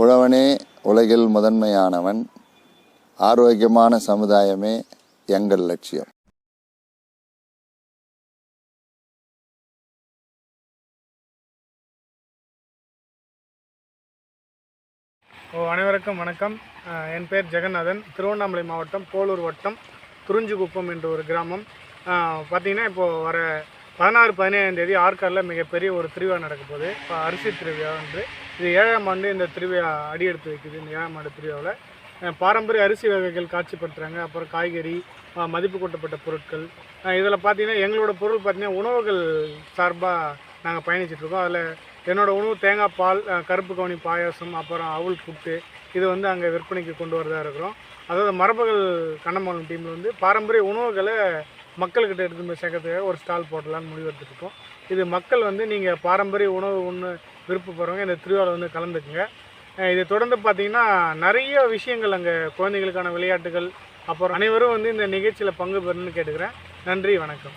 உழவனே உலகில் முதன்மையானவன் ஆரோக்கியமான சமுதாயமே எங்கள் லட்சியம். ஓ அனைவருக்கும் வணக்கம். என் பேர் ஜெகநாதன். திருவண்ணாமலை மாவட்டம் போலூர் வட்டம் குறிஞ்சிக்குப்பம் என்ற ஒரு கிராமம். பார்த்திங்கன்னா இப்போது வர பதினாறு பதினேழாம் தேதி ஆற்காடில் மிகப்பெரிய ஒரு திருவிழா நடக்க போகுது. இப்போ அரிசி திருவிழா என்று. இது ஏழாம் ஆண்டு இந்த திருவிழா அடியெடுத்து வைக்குது இந்த ஏழாம் ஆண்டு திருவிழாவில். பாரம்பரிய அரிசி வகைகள் காட்சிப்படுத்துகிறாங்க அப்புறம் காய்கறி மதிப்பு கூட்டப்பட்ட பொருட்கள். இதில் பார்த்தீங்கன்னா எங்களோட பொருள் பார்த்திங்கன்னா உணவுகள் சார்பாக நாங்கள் பயணிச்சிட்ருக்கோம் அதில் என்னோடய உணவு தேங்காய் பால் கருப்பு கவுனி பாயாசம் அப்புறம் அவுள் புட்டு. இது வந்து அங்கே விற்பனைக்கு கொண்டு வரதாக இருக்கிறோம். அதாவது மரபுகள் கண்ணம்மாளம் டீமில் வந்து பாரம்பரிய உணவுகளை மக்கள்கிட்ட எடுத்து போய் சேர்க்கறதுக்காக ஒரு ஸ்டால் போடலான்னு முடிவு இருக்கோம். இது மக்கள் வந்து நீங்கள் பாரம்பரிய உணவு ஒன்று விருப்பப்படுறவங்க இந்த திருவிழாவில் வந்து கலந்துக்குங்க. இதை தொடர்ந்து பார்த்தீங்கன்னா நிறைய விஷயங்கள் அங்கே குழந்தைகளுக்கான விளையாட்டுகள் அப்புறம் அனைவரும் வந்து இந்த நிகழ்ச்சியில் பங்கு பெறணும்னு கேட்டுக்கிறேன். நன்றி வணக்கம்.